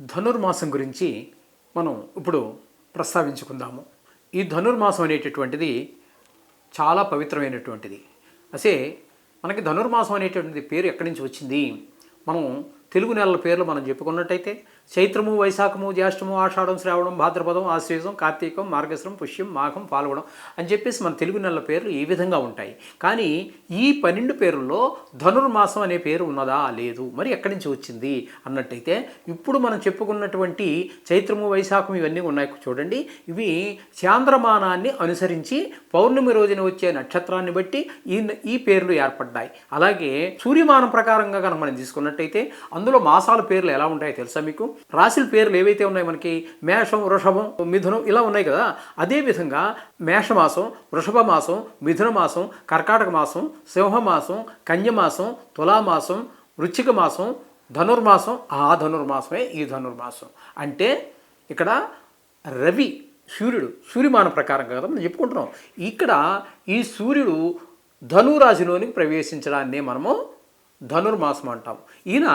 ధనుర్మాసం గురించి మనం ఇప్పుడు ప్రస్తావించుకుందాము. ఈ ధనుర్మాసం అనేటటువంటిది చాలా పవిత్రమైనటువంటిది. అసే మనకి ధనుర్మాసం అనేటటువంటి పేరు ఎక్కడి నుంచి వచ్చింది? మనం తెలుగు నెలల పేర్లు మనం చెప్పుకున్నట్టయితే చైత్రము వైశాఖము జ్యేష్ఠము ఆషాఢం శ్రావణం భాద్రపదం ఆశ్వేజం కార్తీకం మార్గశ్రం పుష్యం మాఘం పాల్గొడం అని చెప్పేసి మన తెలుగు నెలల పేర్లు ఈ విధంగా ఉంటాయి. కానీ ఈ పన్నెండు పేర్లలో ధనుర్మాసం అనే పేరు ఉన్నదా? లేదు. మరి ఎక్కడి నుంచి వచ్చింది? అన్నట్టయితే ఇప్పుడు మనం చెప్పుకున్నటువంటి చైత్రము వైశాఖం ఇవన్నీ ఉన్నాయి. చూడండి. ఇవి చాంద్రమానాన్ని అనుసరించి పౌర్ణమి రోజున వచ్చే నక్షత్రాన్ని బట్టి ఈ ఈ పేర్లు ఏర్పడ్డాయి. అలాగే సూర్యమానం ప్రకారంగా కనుక మనం తీసుకున్నట్టయితే అందులో మాసాల పేర్లు ఎలా ఉంటాయో తెలుసా మీకు? రాశుల పేర్లు ఏవైతే ఉన్నాయి మనకి మేషం వృషభం మిథునం ఇలా ఉన్నాయి కదా. అదేవిధంగా మేషమాసం వృషభ మాసం మిథున మాసం కర్కాటక మాసం సింహమాసం కన్యమాసం తులామాసం వృచ్చిక మాసం ధనుర్మాసం. ఆ ధనుర్మాసమే ఈ ధనుర్మాసం. అంటే ఇక్కడ రవి సూర్యుడు సూర్యమాన ప్రకారం కదా మనం చెప్పుకుంటున్నాం. ఇక్కడ ఈ సూర్యుడు ధనురాశిలోనికి ప్రవేశించడాన్నే మనము ధనుర్మాసం అంటాం. ఈయన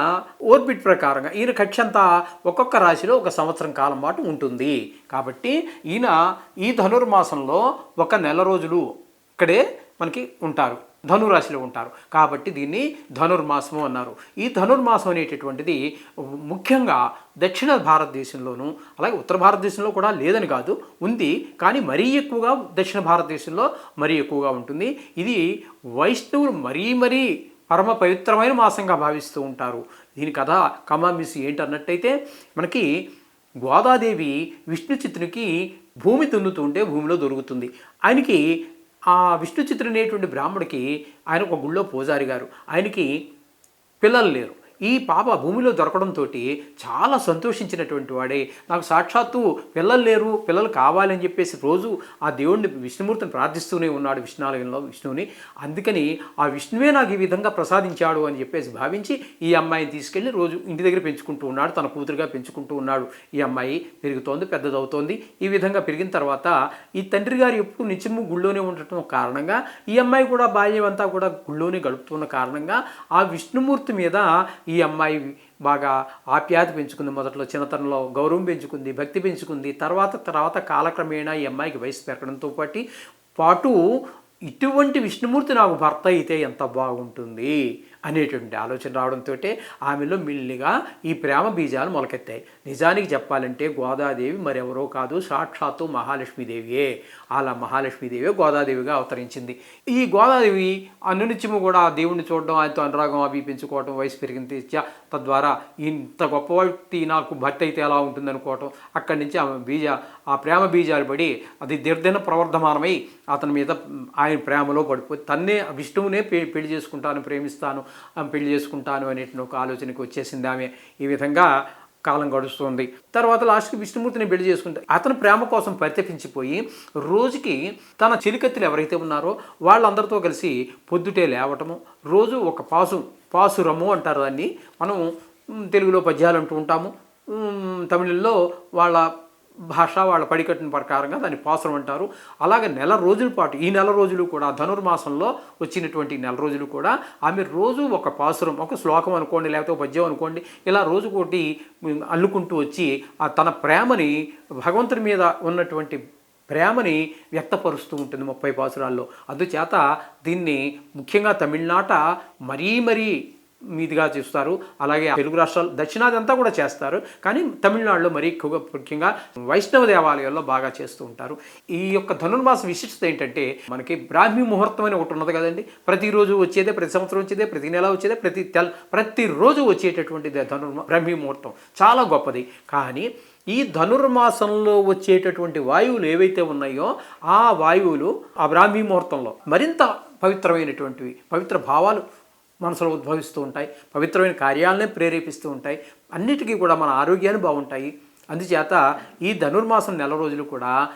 ఓర్బిట్ ప్రకారంగా ఈయన కక్ష అంతా ఒక్కొక్క రాశిలో ఒక సంవత్సరం కాలం పాటు ఉంటుంది. కాబట్టి ఈయన ఈ ధనుర్మాసంలో ఒక నెల రోజులు ఇక్కడే మనకి ఉంటారు. ధనురాశిలో ఉంటారు. కాబట్టి దీన్ని ధనుర్మాసము అన్నారు. ఈ ధనుర్మాసం అనేటటువంటిది ముఖ్యంగా దక్షిణ భారతదేశంలోనూ అలాగే ఉత్తర భారతదేశంలో కూడా లేదని కాదు ఉంది. కానీ మరీ ఎక్కువగా దక్షిణ భారతదేశంలో మరీ ఎక్కువగా ఉంటుంది. ఇది వైష్ణవులు మరీ మరీ పరమ పవిత్రమైన మాసంగా భావిస్తూ ఉంటారు. దీని కథ కమామిసి ఏంటన్నట్టయితే మనకి గోదాదేవి విష్ణు చిత్రునికి భూమి దున్నుతుంటే భూమిలో దొరుకుతుంది. ఆయనకి ఆ విష్ణు చిత్రు అనేటువంటి బ్రాహ్మడికి ఆయన ఒక గుళ్ళో పూజారి గారు. ఆయనకి పిల్లలు లేరు. ఈ పాప భూమిలో దొరకడంతో చాలా సంతోషించినటువంటి వాడే. నాకు సాక్షాత్తు పిల్లలు లేరు పిల్లలు కావాలని చెప్పేసి రోజు ఆ దేవుడిని విష్ణుమూర్తిని ప్రార్థిస్తూనే ఉన్నాడు విష్ణాలయంలో విష్ణువుని. అందుకని ఆ విష్ణువే నాకు ఈ విధంగా ప్రసాదించాడు అని చెప్పేసి భావించి ఈ అమ్మాయిని తీసుకెళ్ళి రోజు ఇంటి దగ్గర పెంచుకుంటూ ఉన్నాడు తన కూతురుగా పెంచుకుంటూ ఉన్నాడు. ఈ అమ్మాయి పెరుగుతోంది పెద్దదవుతోంది. ఈ విధంగా పెరిగిన తర్వాత ఈ తండ్రి గారు ఎప్పుడు నిత్యము గుళ్ళోనే ఉండటం కారణంగా ఈ అమ్మాయి కూడా బాల్యం అంతా కూడా గుళ్ళోనే గడుపుతున్న కారణంగా ఆ విష్ణుమూర్తి మీద ఈ అమ్మాయి బాగా ఆప్యాయత పెంచుకుంది మొదట్లో చిన్నతనంలో గౌరవం పెంచుకుంది భక్తి పెంచుకుంది. తర్వాత తర్వాత కాలక్రమేణా ఈ అమ్మాయికి వయసు పెరగడంతో పాటు పాటు ఇటువంటి విష్ణుమూర్తి నాకు భర్త అయితే ఎంత బాగుంటుంది? అనేటువంటి ఆలోచన రావడంతో ఆమెలో మిల్లిగా ఈ ప్రేమ బీజాలు మొలకెత్తాయి. నిజానికి చెప్పాలంటే గోదాదేవి మరెవరో కాదు సాక్షాత్తు మహాలక్ష్మీదేవియే. అలా మహాలక్ష్మీదేవి గోదాదేవిగా అవతరించింది. ఈ గోదాదేవి అనునిత్యము కూడా ఆ దేవుణ్ణి చూడడం ఆయనతో అనురాగం అవి వయసు పెరిగింది తద్వారా ఇంత గొప్ప వ్యక్తి నాకు భర్త అయితే ఎలా ఉంటుందనుకోవటం అక్కడి నుంచి ఆమె బీజ ఆ ప్రేమ బీజాలు పడి అది దిర్దిన ప్రవర్ధమానమై అతని మీద ఆయన ప్రేమలో పడిపోయి తన్నే విష్ణువునే పె- పెళ్ళి చేసుకుంటాను ప్రేమిస్తాను ఆమె పెళ్ళి చేసుకుంటాను అనేటువంటి ఒక ఆలోచనకి వచ్చేసింది ఆమె. ఈ విధంగా కాలం గడుస్తుంది. తర్వాత లాస్ట్కి విష్ణుమూర్తిని పెళ్ళి చేసుకుంటే అతను ప్రేమ కోసం పరితపించిపోయి రోజుకి తన చెలికత్తులు ఎవరైతే ఉన్నారో వాళ్ళందరితో కలిసి పొద్దుటే లేవటము రోజు ఒక పాసు పాసురము అంటారు దాన్ని. మనం తెలుగులో పద్యాలు అంటూ ఉంటాము. మ్, తమిళంలో వాళ్ళ భాష వాళ్ళ పడికట్టిన ప్రకారంగా దాన్ని పాసురం అంటారు. అలాగే నెల రోజుల పాటు ఈ నెల రోజులు కూడా ధనుర్మాసంలో వచ్చినటువంటి నెల రోజులు కూడా ఆమె రోజు ఒక పాసురం ఒక శ్లోకం అనుకోండి లేకపోతే ఒక పద్యం అనుకోండి ఇలా రోజుకోటి అల్లుకుంటూ వచ్చి ఆ తన ప్రేమని భగవంతుని మీద ఉన్నటువంటి ప్రేమని వ్యక్తపరుస్తూ ఉంటుంది ముప్పై పాసురాల్లో. అందుచేత దీన్ని ముఖ్యంగా తమిళనాట మరీ మరీ మీదిగా చేస్తారు. అలాగే తెలుగు రాష్ట్రాలు దక్షిణాది అంతా కూడా చేస్తారు. కానీ తమిళనాడులో మరీ ఎక్కువగా ముఖ్యంగా వైష్ణవ దేవాలయాల్లో బాగా చేస్తూ ఉంటారు. ఈ యొక్క ధనుర్మాస విశిష్టత ఏంటంటే మనకి బ్రాహ్మీ ముహూర్తం అని ఒకటి ఉన్నది కదండి. ప్రతిరోజు వచ్చేదే ప్రతి సంవత్సరం వచ్చేదే ప్రతి నెల వచ్చేదే ప్రతి తెల్ ప్రతిరోజు వచ్చేటటువంటి ధనుర్మా బ్రాహ్మీ ముహూర్తం. చాలా గొప్పది. కానీ ఈ ధనుర్మాసంలో వచ్చేటటువంటి వాయువులు ఏవైతే ఉన్నాయో ఆ వాయువులు ఆ బ్రాహ్మీ ముహూర్తంలో మరింత పవిత్రమైనటువంటివి పవిత్ర భావాలు మనసులో ఉద్భవిస్తూ ఉంటాయి పవిత్రమైన కార్యాలనే ప్రేరేపిస్తూ ఉంటాయి అన్నిటికీ కూడా మన ఆరోగ్యాన్ని బాగుంటాయి. అందుచేత ఈ ధనుర్మాసం నెల రోజులు కూడా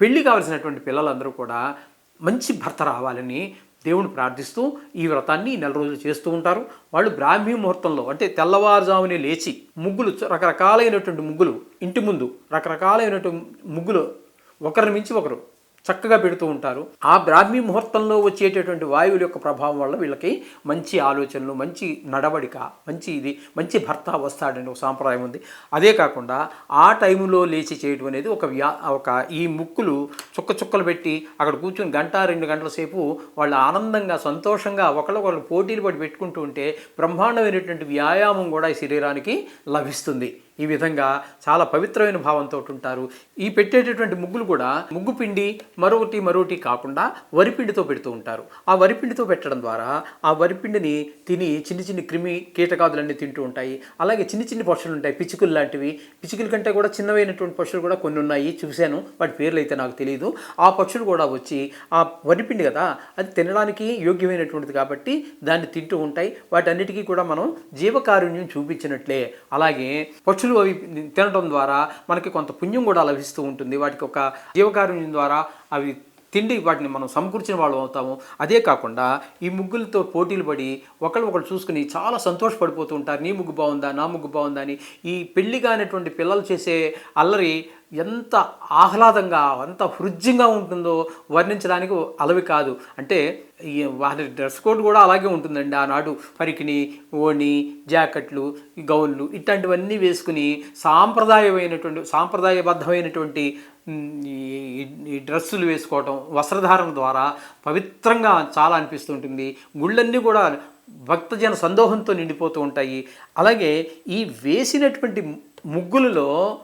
పెళ్ళి కావలసినటువంటి పిల్లలందరూ కూడా మంచి భర్త రావాలని దేవుని ప్రార్థిస్తూ ఈ వ్రతాన్ని నెల రోజులు చేస్తూ ఉంటారు. వాళ్ళు బ్రాహ్మీ ముహూర్తంలో అంటే తెల్లవారుజామునే లేచి ముగ్గులు రకరకాలైనటువంటి ముగ్గులు ఇంటి ముందు రకరకాలైనటువంటి ముగ్గులు ఒకరిని మించి ఒకరు చక్కగా పెడుతూ ఉంటారు. ఆ బ్రాహ్మీ ముహూర్తంలో వచ్చేటటువంటి వాయువుల యొక్క ప్రభావం వల్ల వీళ్ళకి మంచి ఆలోచనలు మంచి నడవడిక మంచి ఇది మంచి భర్త వస్తాడని ఒక సాంప్రదాయం ఉంది. అదే కాకుండా ఆ టైంలో లేచి చేయడం అనేది ఒక వ్యా ఒక ఈ ముక్కులు చుక్క చుక్కలు పెట్టి అక్కడ కూర్చొని గంట రెండు గంటల సేపు వాళ్ళు ఆనందంగా సంతోషంగా ఒకళ్ళొకళ్ళు పోటీలు పడి పెట్టుకుంటూ ఉంటే బ్రహ్మాండమైనటువంటి వ్యాయామం కూడా ఈ శరీరానికి లభిస్తుంది. ఈ విధంగా చాలా పవిత్రమైన భావంతో ఉంటారు ఈ పెట్టేటటువంటి ముగ్గులు కూడా ముగ్గు పిండి మరొకటి మరొకటి కాకుండా వరిపిండితో పెడుతూ ఉంటారు. ఆ వరిపిండితో పెట్టడం ద్వారా ఆ వరిపిండిని తిని చిన్ని చిన్ని క్రిమి కీటకాదులన్నీ తింటూ ఉంటాయి. అలాగే చిన్ని చిన్ని పక్షులు ఉంటాయి. పిచ్చుకలు లాంటివి. పిచ్చుకల కంటే కూడా చిన్నవైనటువంటి పక్షులు కూడా కొన్ని ఉన్నాయి. చూశాను. వాటి పేర్లు అయితే నాకు తెలియదు ఆ పక్షులు కూడా వచ్చి ఆ వరిపిండి కదా అది తినడానికి యోగ్యమైనటువంటిది కాబట్టి దాన్ని తింటూ ఉంటాయి. వాటన్నిటికీ కూడా మనం జీవకారుణ్యం చూపించినట్లే. అలాగే పక్షులు అవి తినడం ద్వారా మనకి కొంత పుణ్యం కూడా లభిస్తూ ఉంటుంది. వాటికి ఒక జీవకారుణ్యం ద్వారా అవి తిండి వాటిని మనం సమకూర్చిన వాళ్ళు అవుతాము. అదే కాకుండా ఈ ముగ్గులతో పోటీలు పడి ఒకళ్ళు ఒకళ్ళు చూసుకుని చాలా సంతోషపడిపోతూ ఉంటారు. నీ ముగ్గు బాగుందా? నా ముగ్గు బాగుందా? అని ఈ పెళ్ళి కానిటువంటి పిల్లలు చేసే అల్లరి ఎంత ఆహ్లాదంగా ఎంత హృజ్యంగా ఉంటుందో వర్ణించడానికి అలవి కాదు. అంటే ఈ వారి డ్రెస్ కోడ్ కూడా అలాగే ఉంటుందండి. ఆనాడు పరికిణి ఓణి జాకెట్లు గౌన్లు ఇట్లాంటివన్నీ వేసుకుని సాంప్రదాయమైనటువంటి సాంప్రదాయబద్ధమైనటువంటి ఈ డ్రెస్సులు వేసుకోవటం వస్త్రధారణ ద్వారా పవిత్రంగా చాలా అనిపిస్తుంటుంది గుళ్ళన్నీ కూడా భక్తజన సందోహంతో నిండిపోతూ ఉంటాయి. అలాగే ఈ వేసినటువంటి ముగ్గులలో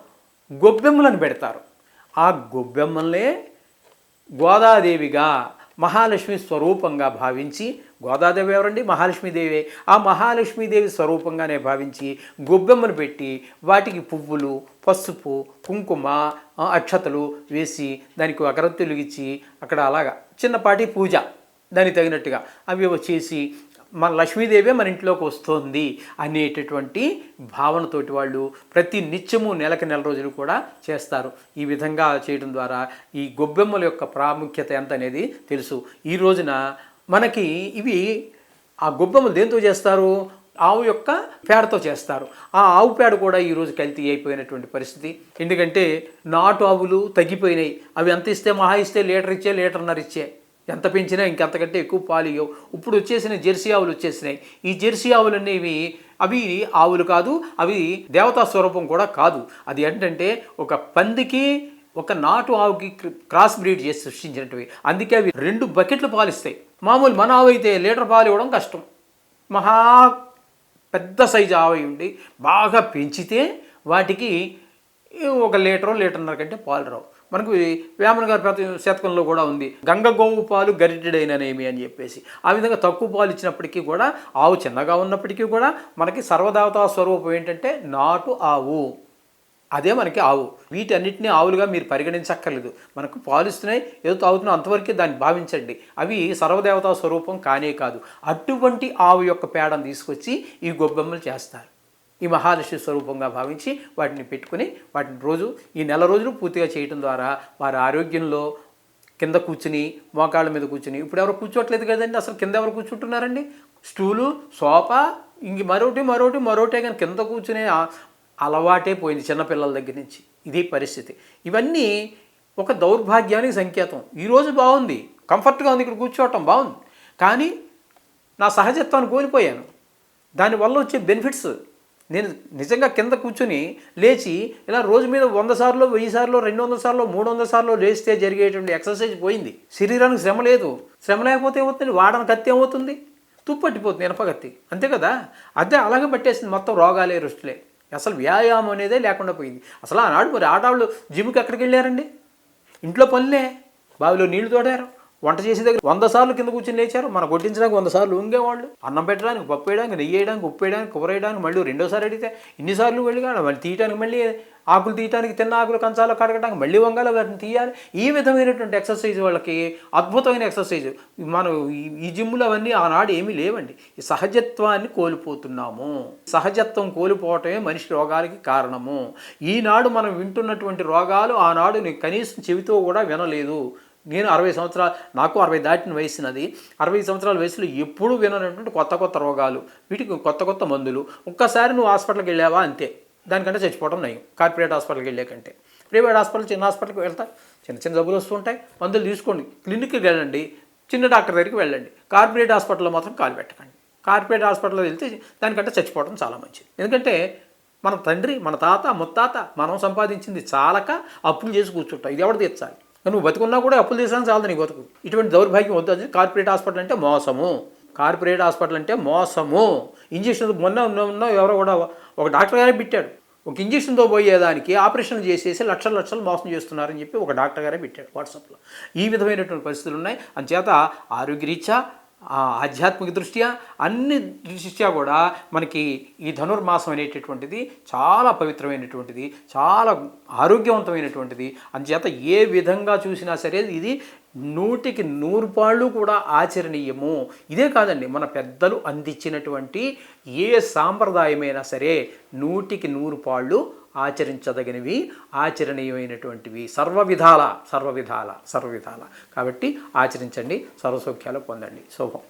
గొబ్బెమ్మలను పెడతారు. ఆ గొబ్బెమ్మల్నే గోదాదేవిగా మహాలక్ష్మి స్వరూపంగా భావించి గోదాదేవి ఎవరండి? మహాలక్ష్మీదేవే. ఆ మహాలక్ష్మీదేవి స్వరూపంగానే భావించి గొబ్బెమ్మను పెట్టి వాటికి పువ్వులు పసుపు కుంకుమ అక్షతలు వేసి దానికి అగరత్తులు ఇచ్చి అక్కడ అలాగా చిన్నపాటి పూజ దానికి తగినట్టుగా. అవి చేసి మన లక్ష్మీదేవే మన ఇంట్లోకి వస్తుంది అనేటటువంటి భావనతోటి వాళ్ళు ప్రతి నిత్యము నెలకు నెల రోజులు కూడా చేస్తారు. ఈ విధంగా చేయడం ద్వారా ఈ గొబ్బెమ్మల యొక్క ప్రాముఖ్యత ఎంత అనేది తెలుసు. ఈ రోజున మనకి ఇవి ఆ గొబ్బెమ్మలు దేంతో చేస్తారు? ఆవు యొక్క పేడతో చేస్తారు. ఆ ఆవు పేడ కూడా ఈరోజు కల్తీ అయిపోయినటువంటి పరిస్థితి. ఎందుకంటే నాటు ఆవులు తగ్గిపోయినాయి. అవి ఎంత ఇస్తే మహా ఇస్తే లీటర్ ఇచ్చే లీటర్న్నర ఇచ్చే. ఎంత పెంచినా ఇంకంతకంటే ఎక్కువ పాలు ఇవ్వవు ఇప్పుడు వచ్చేసిన జెర్సీ ఆవులు వచ్చేసినాయి. ఈ జెర్సీ ఆవులు అనేవి అవి ఆవులు కాదు అవి దేవతా స్వరూపం కూడా కాదు. అది ఏంటంటే ఒక పందికి ఒక నాటు ఆవుకి క్రాస్ బ్రీడ్ చేసి సృష్టించినటువంటివి. అందుకే అవి రెండు బకెట్లు పాలిస్తాయి మామూలు మన ఆవు అయితే లీటర్ పాలు ఇవ్వడం కష్టం. మహా పెద్ద సైజు ఆవు ఉండి బాగా పెంచితే వాటికి ఒక లీటరు లీటర్న్నర కంటే పాలు రావు. మనకు వేమన గారి ప్రతి శతకంలో కూడా ఉంది. గంగ గోవు పాలు గరిటెడైననేమి అని చెప్పేసి. ఆ విధంగా తక్కువ పాలు ఇచ్చినప్పటికీ కూడా ఆవు చిన్నగా ఉన్నప్పటికీ కూడా మనకి సర్వదేవతా స్వరూపం ఏంటంటే నాటు ఆవు. అదే మనకి ఆవు. వీటన్నిటిని ఆవులుగా మీరు పరిగణించక్కర్లేదు. మనకు పాలిస్తున్నాయి ఏదో తాగుతున్నాయి అంతవరకే దాన్ని భావించండి. అవి సర్వదేవతా స్వరూపం కానే కాదు. అటువంటి ఆవు యొక్క పేడను తీసుకొచ్చి ఈ గొబ్బెమ్మలు చేస్తారు. ఈ మహాలక్ష్మి స్వరూపంగా భావించి వాటిని పెట్టుకుని వాటిని రోజు ఈ నెల రోజులు పూర్తిగా చేయటం ద్వారా వారి ఆరోగ్యంలో కింద కూర్చుని మోకాళ్ళ మీద కూర్చుని ఇప్పుడు ఎవరు కూర్చోట్లేదు కదండి అసలు కింద ఎవరు కూర్చుంటున్నారండి? స్టూలు సోఫా ఇంక మరొకటి మరొకటి మరొకటే కానీ కింద కూర్చునే అలవాటే పోయింది చిన్నపిల్లల దగ్గర నుంచి. ఇది పరిస్థితి. ఇవన్నీ ఒక దౌర్భాగ్యానికి సంకేతం. ఈరోజు బాగుంది. కంఫర్ట్గా ఉంది ఇక్కడ కూర్చోవటం బాగుంది. కానీ నా సహజత్వాన్ని కోల్పోయాను. దానివల్ల వచ్చే బెనిఫిట్స్ నేను నిజంగా కింద కూర్చుని లేచి ఇలా రోజు మీద వంద సార్లు వెయ్యి సార్లు రెండు వందల సార్లు మూడు వందల సార్లు లేస్తే జరిగేటువంటి ఎక్సర్సైజ్ పోయింది. శరీరానికి శ్రమ లేదు. శ్రమ లేకపోతే ఏమవుతుంది? వాడన కత్తి ఏమవుతుంది? తుప్పట్టిపోతుంది ఇనపగత్తి అంతే కదా? అదే అలాగే పట్టేసింది మొత్తం రోగాలే రుష్టులే. అసలు వ్యాయామం అనేదే లేకుండా పోయింది. అసలు ఆనాడు మరి ఆడవాళ్ళు జిమ్కి ఎక్కడికి వెళ్ళారండి? ఇంట్లో పనులే. బావిలో నీళ్ళు తోడారు. వంట చేసే దగ్గర వంద సార్లు కింద కూర్చొని లేచారు. మన కొట్టించడానికి వంద సార్లు ఉంగేవాళ్ళు అన్నం పెట్టడానికి పప్పు వేయడానికి నెయ్యి వేయడానికి ఉప్పు వేయడానికి కూర వేయడానికి మళ్ళీ రెండోసారి అడిగితే ఇన్నిసార్లు వెళ్ళి మళ్ళీ తీయడానికి మళ్ళీ ఆకులు తీయడానికి తిన్న ఆకులు కంచాలు కడగడానికి మళ్ళీ వంగాలి వాటిని తీయాలి. ఈ విధమైనటువంటి ఎక్సర్సైజ్ వాళ్ళకి అద్భుతమైన ఎక్సర్సైజ్ మనం ఈ- జిమ్లు అవన్నీ ఆనాడు ఏమీ లేవండి. ఈ సహజత్వాన్ని కోల్పోతున్నాము. సహజత్వం కోల్పోవటమే మనిషి రోగాలకి కారణము. ఈనాడు మనం వింటున్నటువంటి రోగాలు ఆనాడు కనీసం చెవితో కూడా వినలేదు. నేను అరవై సంవత్సరాలు నాకు అరవై దాటిన వయసున్నది అరవై సంవత్సరాల వయసులో ఎప్పుడూ విననటువంటి కొత్త కొత్త రోగాలు వీటికి కొత్త కొత్త మందులు. ఒక్కసారి నువ్వు హాస్పిటల్కి వెళ్ళావా అంతే. దానికంటే చచ్చిపోవడం నయం. కార్పొరేట్ హాస్పిటల్కి వెళ్ళే కంటే. ప్రైవేట్ హాస్పిటల్ చిన్న హాస్పిటల్కి వెళ్తారు. చిన్న చిన్న జబ్బులు వస్తుంటాయి మందులు తీసుకోండి. క్లినిక్కి వెళ్ళండి. చిన్న డాక్టర్ దగ్గరికి వెళ్ళండి. కార్పొరేట్ హాస్పిటల్లో మాత్రం కాలు పెట్టకండి. కార్పొరేట్ హాస్పిటల్లో వెళ్తే దానికంటే చచ్చిపోవడం చాలా మంచిది. ఎందుకంటే మన తండ్రి మన తాత ముత్తాత మనం సంపాదించింది చాలక అప్పులు చేసి కూర్చుంటాం. ఇది ఎవరు తీర్చాలి? నువ్వు బతుకున్నా కూడా అప్పులు తీసాను చాలదు నీ బతుకు. ఇటువంటి దౌర్భాగ్యం వద్దు. కార్పొరేట్ హాస్పిటల్ అంటే మోసము. కార్పొరేట్ హాస్పిటల్ అంటే మోసము. ఇంజక్షన్ మొన్న ఉన్న- ఎవరో కూడా ఒక డాక్టర్ గారే పెట్టాడు. ఒక ఇంజక్షన్తో పోయేదానికి ఆపరేషన్ చేసేసి లక్షలు లక్షలు మోసం చేస్తున్నారని చెప్పి ఒక డాక్టర్ గారే పెట్టాడు వాట్సాప్లో. ఈ విధమైనటువంటి పరిస్థితులు ఉన్నాయి. అంచేత ఆరోగ్యరీత్యా ఆధ్యాత్మిక దృష్ట్యా అన్ని దృష్ట్యా కూడా మనకి ఈ ధనుర్మాసం అనేటటువంటిది చాలా పవిత్రమైనటువంటిది చాలా ఆరోగ్యవంతమైనటువంటిది. అంచేత ఏ విధంగా చూసినా సరే ఇది నూటికి నూరు పాళ్ళు కూడా ఆచరణీయము. ఇదే కాదండి మన పెద్దలు అందించినటువంటి ఏ సాంప్రదాయమైనా సరే నూటికి నూరు పాళ్ళు ఆచరించదగినవి ఆచరణీయమైనటువంటివి. సర్వ విధాల సర్వ విధాల సర్వ విధాల కాబట్టి ఆచరించండి సర్వసౌఖ్యాలు పొందండి. శుభం.